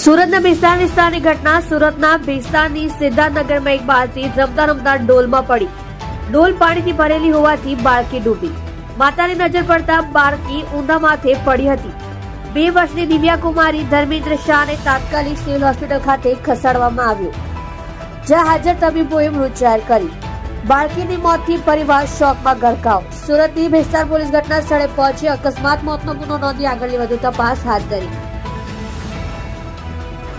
સુરતના ભેસ્તાન વિસ્તારની ઘટના સુરતના ભેસ્તાનની સિદ્ધાર્થનગરમાં એક બાળકી રમતા રમતા ડોલમાં પડી. ડોલ પાણીથી ભરેલી હોવાથી બાળકી ડૂબી. માતાની નજર પડતા બાળકી ઊંધા માથે પડી હતી. બે વર્ષની દિવ્યા કુમારી ધર્મેન્દ્ર શાહને તાત્કાલિક સિવિલ હોસ્પિટલ ખાતે ખસેડવામાં આવ્યો. જ્યાં હાજર તબીબોએ મૃત કરી. બાળકીની મોતથી પરિવાર શોકમાં ગરકાવ. સુરતની ભેસ્તાન પોલીસ ઘટના સ્થળે પહોંચી અકસ્માત, મોતનો ગુનો નોંધી આગળની વધુ તપાસ હાથ ધરી.